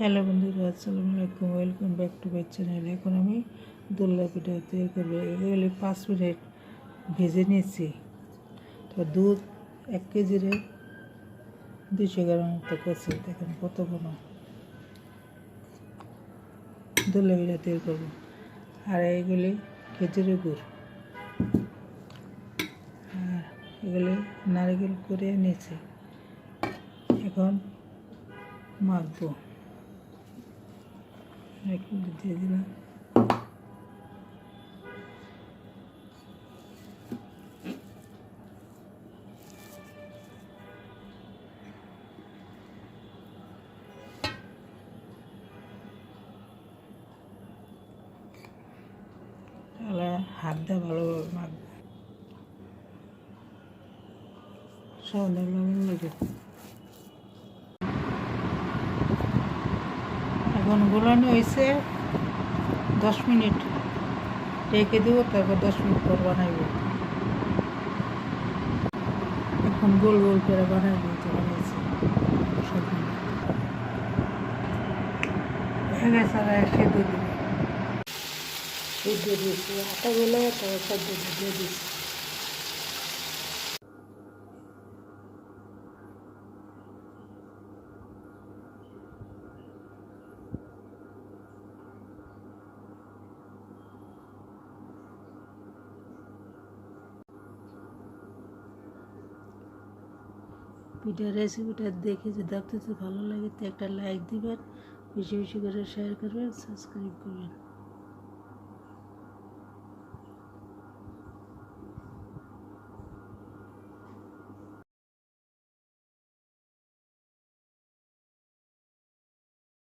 Hello বন্ধুরা, আসসালামু আলাইকুম। Welcome back to my channel এখন আমি দোল্লা পিঠা তৈরি করব। এগুলি পাঁচ মিনিট ভেজে নিয়েছি। তো দুধ এক কেজিরে দুশো গ্রাম মতো করছি। দেখেন কত বড়। দোল্লা পিঠা তৈরি করব। আর এগুলি খেজুরের গুড়। আর এগুলি নারকেল করে নিয়েছি। এখন মাখবো। একটু দিয়ে দিলাম। হাত দিয়ে ভালোভাবে মাখবো সন্ধ্যা লবণ এখন গোলানো হয়েছে দশ মিনিট। রেখে দেবো, তারপর দশ মিনিট পর বানাইব। এখন গোল গোল করে বানাইব, তো বানাইছে। সব মিলে। হয়ে সেদ্ধ দিব সেদ্ধ দিয়েছি। তারপর সেদ্ধ দিয়ে দিয়েছি। পিঠার রেসিপিটা দেখে যদি আপনাদের ভালো লাগে, তো একটা লাইক দিবেন, বেশি বেশি করে শেয়ার করবেন সাবস্ক্রাইব করবেন।